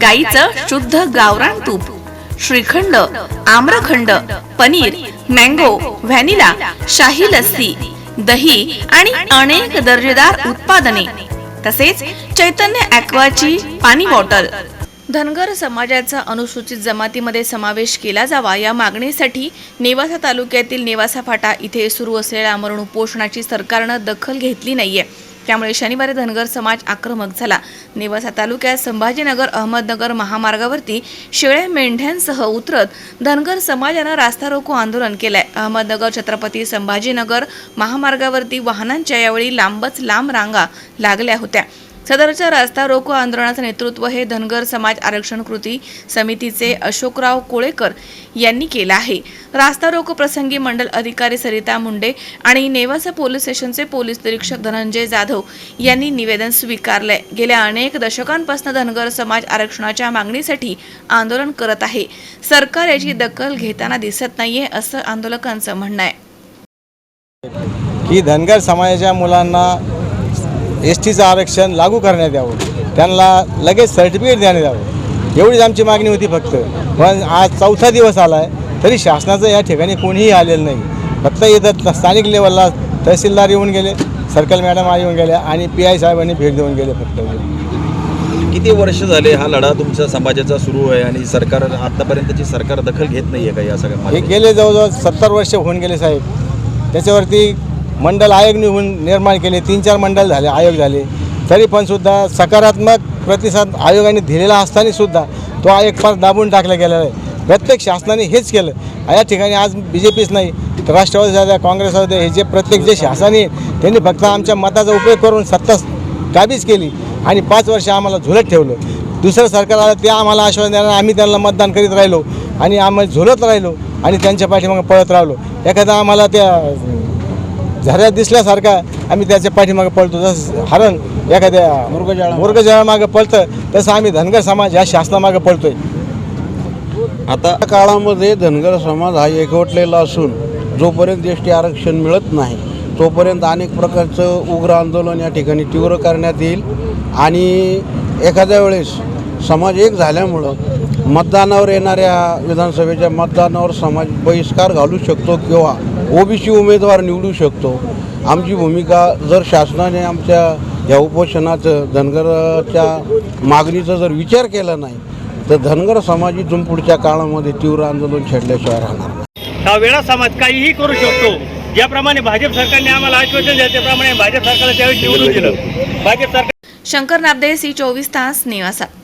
गाईचं शुद्ध गावरान तूप श्रीखंड आम्रखंड पनीर मँगो व्हॅनिला शाही लस्सी दही आणि अनेक दर्जेदार उत्पादने तसेच चैतन्य ॲक्वाची पाणी बॉटल. धनगर समाजाचा अनुसूचित जमातीमध्ये समावेश केला जावा या मागणीसाठी नेवासा तालुक्यातील नेवासा फाटा इथे सुरू असलेल्या अमरण उपोषणाची सरकारनं दखल घेतली नाहीये. त्यामुळे शनिवारी धनगर समाज आक्रमक झाला. नेवासा तालुक्यात संभाजीनगर अहमदनगर महामार्गावरती शेळ्या मेंढ्यांसह उतरत धनगर समाजानं रास्ता रोको आंदोलन केलंय. अहमदनगर छत्रपती संभाजीनगर महामार्गावरती वाहनांच्या यावेळी लांबच लांब रांगा लागल्या होत्या. सदरच्या रास्ता रोको आंदोलनाचं नेतृत्व हे धनगर समाज आरक्षण कृती समितीचे अशोकराव कोळेकर यांनी केलं आहे. रास्ता रोको प्रसंगी मंडल अधिकारी सरिता मुंडे आणि नेवासा पोलीस स्टेशनचे पोलीस निरीक्षक धनंजय जाधव यांनी निवेदन स्वीकारलंय. गेल्या अनेक दशकांपासून धनगर समाज आरक्षणाच्या मागणीसाठी आंदोलन करत आहे. सरकार याची दखल घेताना दिसत नाहीये असं आंदोलकांचं म्हणणं आहे. की धनगर समाजाच्या मुलांना एस टीचं आरक्षण लागू करण्यात यावं. त्यांना लगेच सर्टिफिकेट देण्यात यावं. एवढीच आमची मागणी होती फक्त. पण आज चौथा दिवस आला आहे तरी शासनाचं या ठिकाणी कोणीही आलेलं नाही. फक्त इथं स्थानिक लेवलला तहसीलदार येऊन गेले सर्कल मॅडम येऊन गेल्या आणि पी आय साहेबांनी भेट देऊन गेले फक्त. किती वर्ष झाले हा लढा तुमच्या समाजाचा सुरू आहे आणि सरकार आतापर्यंतची सरकार दखल घेत नाहीये का या सगळ्या हे? गेले जवळजवळ सत्तर वर्ष होऊन गेले साहेब. त्याच्यावरती मंडल आयोग निघून निर्माण केले तीन चार मंडल झाले आयोग झाले. तरी पण सुद्धा सकारात्मक प्रतिसाद आयोगाने दिलेला असताना सुद्धा तो आयोग फार दाबून टाकला गेलेला आहे. प्रत्येक शासनाने हेच केलं. या ठिकाणी आज बी जे पीच नाही तर राष्ट्रवादी झाल्या काँग्रेस होते हे जे प्रत्येक जे शासन त्यांनी फक्त आमच्या मताचा उपयोग करून सत्ता काबीज केली आणि पाच वर्ष आम्हाला झुलत ठेवलं. दुसरं सरकार आलं ते आम्हाला आश्वासन देणार आम्ही त्यांना मतदान करीत राहिलो आणि आम्ही झुलत राहिलो आणि त्यांच्या पाठीमागे पळत राहिलो. एखादा आम्हाला त्या झऱ्यात दिसल्यासारखा आम्ही त्याच्या पाठीमागे पळतो. जसं हरण एखाद्या मुर्गजाळा मुर्गजाळामागं पळतं तसं आम्ही धनगर समाज या शासनामागं पळतोय. आता काळामध्ये धनगर समाज हा एकवटलेला असून जोपर्यंत एस टी आरक्षण मिळत नाही तोपर्यंत अनेक प्रकारचं उग्र आंदोलन या ठिकाणी तीव्र करण्यात येईल. आणि एखाद्या वेळेस समाज एक झाल्यामुळं मतदानावर येणाऱ्या विधानसभेच्या मतदानावर समाज बहिष्कार घालू शकतो किंवा ओबीसी उमेदवार निवडू शकतो. आमची भूमिका जर शासनाने आमच्या या उपोषणाचं धनगरच्या मागणीचा जर विचार केला नाही तर धनगर समाज इथून पुढच्या काळामध्ये तीव्र आंदोलन छेडल्याशिवाय राहणार नाही. हा वेळा समाज काहीही करू शकतो. ज्याप्रमाणे भाजप सरकारने आम्हाला आश्वासन दिलं त्याप्रमाणे भाजप सरकारला त्यावेळी निवडून दिलं. भाजप सरकार शंकर नाबदे सी चोवीस तास निवासा